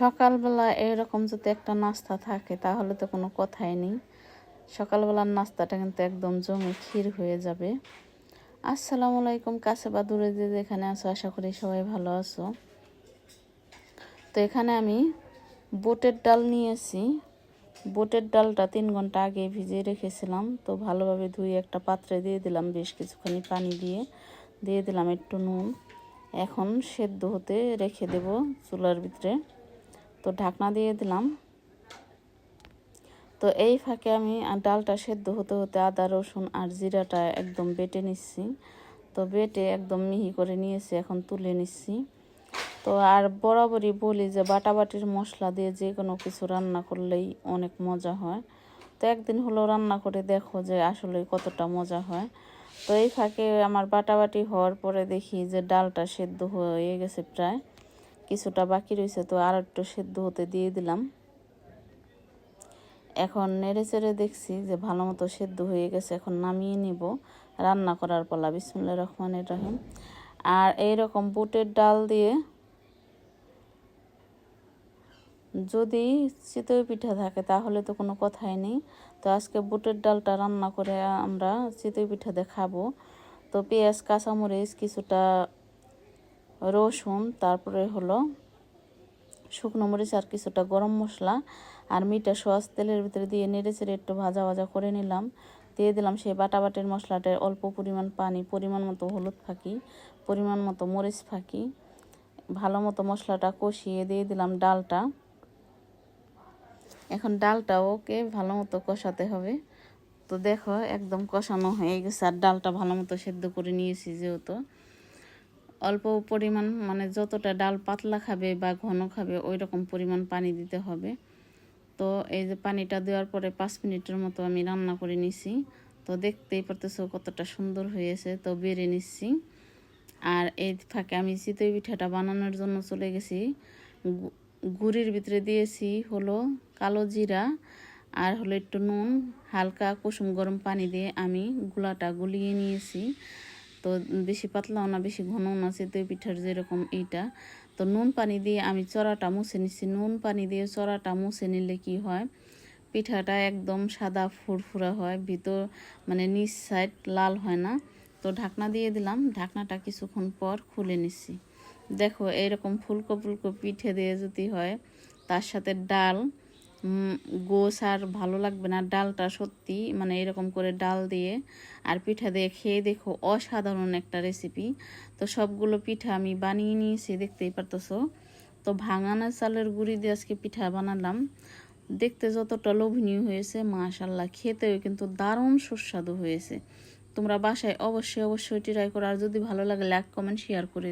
সকালবেলা এরকম যদি একটা নাস্তা থাকে, তাহলে তো কোনো কথাই নেই। সকালবেলার নাস্তাটা কিন্তু একদম জমে ক্ষীর হয়ে যাবে। আসসালামু আলাইকুম, কাছে বা দূরে যে যেখানে আছো, আশা করি সবাই ভালো আছো। তো এখানে আমি বোটের ডাল নিয়েছি। বোটের ডালটা তিন ঘণ্টা আগে ভিজিয়ে রেখেছিলাম। তো ভালোভাবে ধুয়ে একটা পাত্রে দিয়ে দিলাম, বেশ কিছুখানি পানি দিয়ে। দিয়ে দিলাম একটু নুন। এখন সেদ্ধ হতে রেখে দেব চুলার ভিতরে। তো ঢাকনা দিয়ে দিলাম। তো এই ফাঁকে আমি ডালটা সেদ্ধ হতে হতে আদা, রসুন আর জিরাটা একদম বেটে নিচ্ছি। তো বেটে একদম মিহি করে নিয়েছি, এখন তুলে নিচ্ছি। তো আর বরাবরই বলি যে বাটাবাটির মশলা দিয়ে যে কোনো কিছু রান্না করলেই অনেক মজা হয়। তো একদিন হলো রান্না করে দেখো যে আসলে কতটা মজা হয়। তো এই ফাঁকে আমার বাটাবাটি হওয়ার পরে দেখি যে ডালটা সেদ্ধ হয়ে গেছে প্রায়। কিছুটা বাকি রয়েছে তো আর একটু সেদ্ধ হতে দিয়ে দিলাম। এখন নেড়ে চেড়ে দেখছি যে ভালো মতো সেদ্ধ হয়ে গেছে, এখন নামিয়ে নিব। রান্না করার পলা বিসমুল্লা রহমানের রহিম। আর এই রকম বুটের ডাল দিয়ে যদি চিতই পিঠা থাকে, তাহলে তো কোনো কথাই নেই। তো আজকে বুটের ডালটা রান্না করে আমরা চিতই পিঠা দিয়ে খাব। তো পেঁয়াজ, কাঁচামরিচ কিছুটা রসুন, তারপরে হলো শুকনো মরিচ আর কিছুটা গরম মশলা আর মিটা সস তেলের ভিতরে দিয়ে নেড়ে চেড়ে একটু ভাজা ভাজা করে নিলাম। দিয়ে দিলাম সেই বাটা বাটের মশলাটায় অল্প পরিমাণ পানি, পরিমাণ মতো হলুদ ফাঁকি, পরিমাণ মতো মরিচ ফাঁকি, ভালো মতো মশলাটা কষিয়ে দিয়ে দিলাম ডালটা। এখন ডালটা ওকে ভালো মতো কষাতে হবে। তো দেখো একদম কষানো হয়ে গেছে আর ডালটা ভালো মতো সেদ্ধ করে নিয়েছি যেহেতু। অল্প পরিমাণ মানে যতটা ডাল পাতলা খাবে বা ঘন খাবে ওই রকম পরিমাণ পানি দিতে হবে। তো এই যে পানিটা দেওয়ার পরে পাঁচ মিনিটের মতো আমি রান্না করে নিছি। তো দেখতেই পারতেছো কতটা সুন্দর হয়েছে। তো বেড়ে নিচ্ছি। আর এই ফাঁকে আমি চিতই পিঠাটা বানানোর জন্য চলে গেছি। গুড়ির ভিতরে দিয়েছি হলো কালো জিরা আর হলো একটু নুন, হালকা কুসুম গরম পানি দিয়ে আমি গুলাটা গুলিয়ে নিয়েছি। তো বেশি পাতলাও না, বেশি ঘনও না সে চিতই পিঠার যেরকম এইটা। তো নুন পানি দিয়ে আমি চড়াটা মুছে নিচ্ছি। নুন পানি দিয়ে চড়াটা মুছে নিলে কি হয়, পিঠাটা একদম সাদা ফুরফুরা হয়, ভিতর মানে নিচ সাইড লাল হয় না। তো ঢাকনা দিয়ে দিলাম, ঢাকনাটা কিছুক্ষণ পর খুলে নিচ্ছি। দেখো এরকম ফুলকো ফুলকো পিঠে দিয়ে যদি হয়, তার সাথে ডাল গোস আর ভালো লাগবে না। ডালটা সত্যি মানে এরকম করে ডাল দিয়ে আর পিঠা দিয়ে খেয়ে দেখো, অসাধারণ একটা রেসিপি তো সবগুলো পিঠা আমি বানিয়ে নিয়েছি, দেখতেই পারতেছো। তো ভাঙানা চালের গুঁড়ি দিয়ে আজকে পিঠা বানালাম। দেখতে যতটা লোভনীয় হয়েছে মাশাল্লাহ খেতেও কিন্তু দারুণ সুস্বাদু হয়েছে। তোমরা বাসায় অবশ্যই অবশ্যই ট্রাই করো। আর যদি ভালো লাগে লাইক কমেন্ট শেয়ার করে